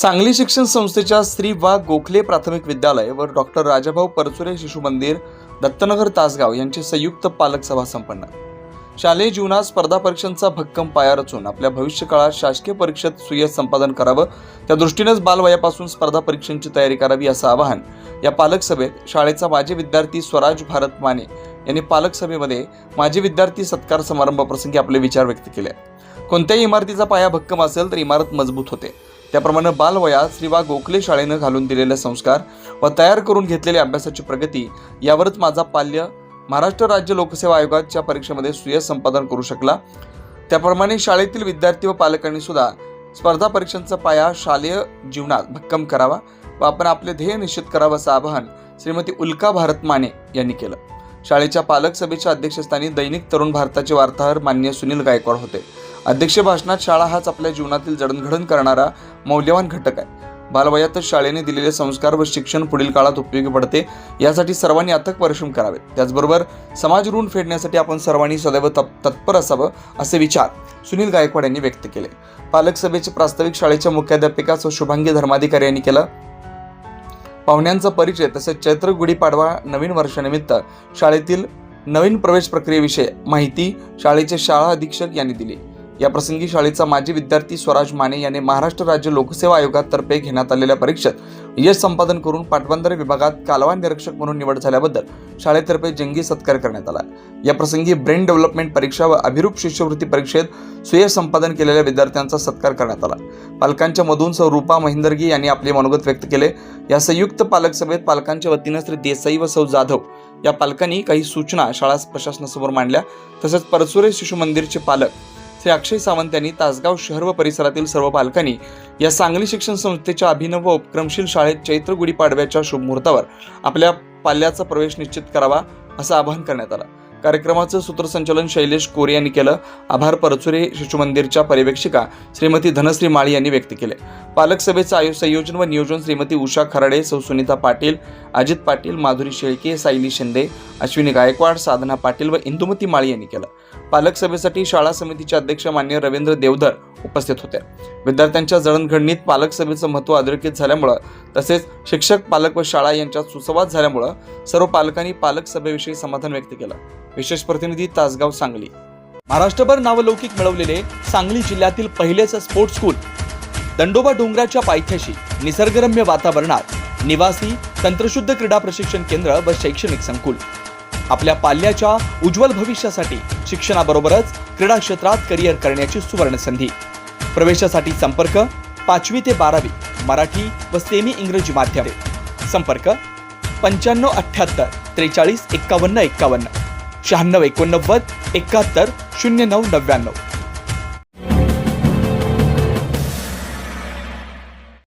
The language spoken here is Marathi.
सांगली शिक्षण संस्थेच्या श्री वा गोखले प्राथमिक विद्यालय व डॉक्टर राजाभाऊ परचुरे शिशु मंदिर दत्तनगर तासगाव यांची संयुक्त पालक सभा संपन्न. शालेय जीवनात स्पर्धा परीक्षांचा भक्कम पाया रचून आपल्या भविष्यकाळात शासकीय परीक्षेत सुयश संपादन करावं त्या दृष्टीनेच बालवयापासून स्पर्धा परीक्षांची तयारी करावी असं आवाहन या पालक सभेत शाळेचा माजी विद्यार्थी स्वराज भारत माने यांनी पालक सभेमध्ये माजी विद्यार्थी सत्कार समारंभाप्रसंगी आपले विचार व्यक्त केले. कोणत्याही इमारतीचा पाया भक्कम असेल तर इमारत मजबूत होते. त्याप्रमाणे बालवयात श्रीवा गोखले शाळेनं घालून दिलेले संस्कार व तयार करून घेतलेल्या अभ्यासाची प्रगती यावरच माझा पाल्य महाराष्ट्र राज्य लोकसेवा आयोगाच्या परीक्षेमध्ये सुयश संपादन करू शकला. त्याप्रमाणे शाळेतील विद्यार्थी व पालकांनी सुद्धा स्पर्धा परीक्षांचा पाया शालेय जीवनात भक्कम करावा व आपण आपले ध्येय निश्चित करावं असं आवाहन श्रीमती उल्का भारत माने यांनी केलं. शाळेच्या पालक सभेच्या अध्यक्षस्थानी दैनिक तरुण भारताचे वार्ताहर मान्य सुनील गायकवाड होते. अध्यक्ष भाषणात शाळा हाच आपल्या जीवनातील जडणघडण करणारा मौल्यवान घटक आहे. बालवयातच शाळेने दिलेले संस्कार व शिक्षण पुढील काळात उपयोगी पडते यासाठी सर्वांनी अथक परिश्रम करावेत. त्याचबरोबर समाज ऋण फेडण्यासाठी आपण सर्वांनी सदैव तप- तत्पर असावं असे विचार सुनील गायकवाड यांनी व्यक्त केले. पालक सभेचे प्रास्ताविक शाळेच्या मुख्याध्यापिका व शुभांगी धर्माधिकारी यांनी केलं. पाहुण्यांचा परिचय तसेच चैत्र गुढीपाडवा नवीन वर्षानिमित्त शाळेतील नवीन प्रवेश प्रक्रियेविषयी माहिती शाळेचे शाळा अधीक्षक यांनी दिली. या प्रसंगी शाळेचा माजी विद्यार्थी स्वराज माने यांनी महाराष्ट्र राज्य लोकसेवा आयोगातर्फे घेण्यात आलेल्या परीक्षेत यश संपादन करून पाटबंधारे विभागात कालवा निरीक्षक म्हणून निवड झाल्याबद्दल शाळेतर्फे जंगी सत्कार करण्यात आला. या प्रसंगी ब्रेन डेव्हलपमेंट परीक्षा व अभिरूप शिष्यवृत्ती परीक्षेत सुयश संपादन केलेल्या विद्यार्थ्यांचा सत्कार करण्यात आला. पालकांच्या मधून सौ रूपा महिंदरगी यांनी आपले मनोगत व्यक्त केले. या संयुक्त पालक सभेत पालकांच्या वतीनं श्री देसाई व सौ जाधव या पालकांनी काही सूचना शाळा प्रशासनासमोर मांडल्या. तसेच परसुरे शिशु मंदिरचे पालक श्री अक्षय सावंत यांनी तासगाव शहर व परिसरातील सर्व पालकांनी या सांगली शिक्षण संस्थेच्या अभिनव व उपक्रमशील शाळेत चैत्र गुढीपाडव्याच्या शुभ मुहूर्तावर आपल्या पाल्याचा प्रवेश निश्चित करावा असं आवाहन करण्यात आलं. कार्यक्रमाचं सूत्रसंचालन शैलेश कोरे यांनी केलं. आभार परचुरे शिशु मंदिरच्या पर्यवेक्षिका श्रीमती धनश्री माळी यांनी व्यक्त केले. पालक सभेचं आयो संयोजन व नियोजन श्रीमती उषा खराडे सौ सुनीता पाटील अजित पाटील माधुरी शेळके सायली शिंदे अश्विनी गायकवाड साधना पाटील व इंदुमती माळी यांनी केलं. पालक सभेसाठी शाळा समितीचे अध्यक्ष मान्य रवींद्र देवधर उपस्थित होते. विद्यार्थ्यांच्या जडणघडणीत पालक सभेचं महत्त्व अधोरेखित झाल्यामुळं तसेच शिक्षक पालक व शाळा यांच्यात सुसंवाद झाल्यामुळं सर्व पालकांनी पालक सभेविषयी समाधान व्यक्त केलं. विशेष प्रतिनिधी तासगाव सांगली. महाराष्ट्रभर नावलौकिक मिळवलेले सांगली जिल्ह्यातील पहिलेच स्पोर्ट्स स्कूल. दंडोबा डोंगराच्या पायथ्याशी निसर्गरम्य वातावरणात निवासी तंत्रशुद्ध क्रीडा प्रशिक्षण केंद्र व शैक्षणिक संकुल. आपल्या पाल्याच्या उज्ज्वल भविष्यासाठी शिक्षणाबरोबरच क्रीडा क्षेत्रात करिअर करण्याची सुवर्ण संधी प्रवेशासाठी संपर्क पाचवी ते बारावी मराठी व सेमी इंग्रजी माध्यम. संपर्क पंच्याण्णव अठ्ठ्याहत्तर त्रेचाळीस एक्कावन्न एक्कावन्न शहाण्णव एकोणनव्वद एकाहत्तर शून्य नऊ नव्याण्णव.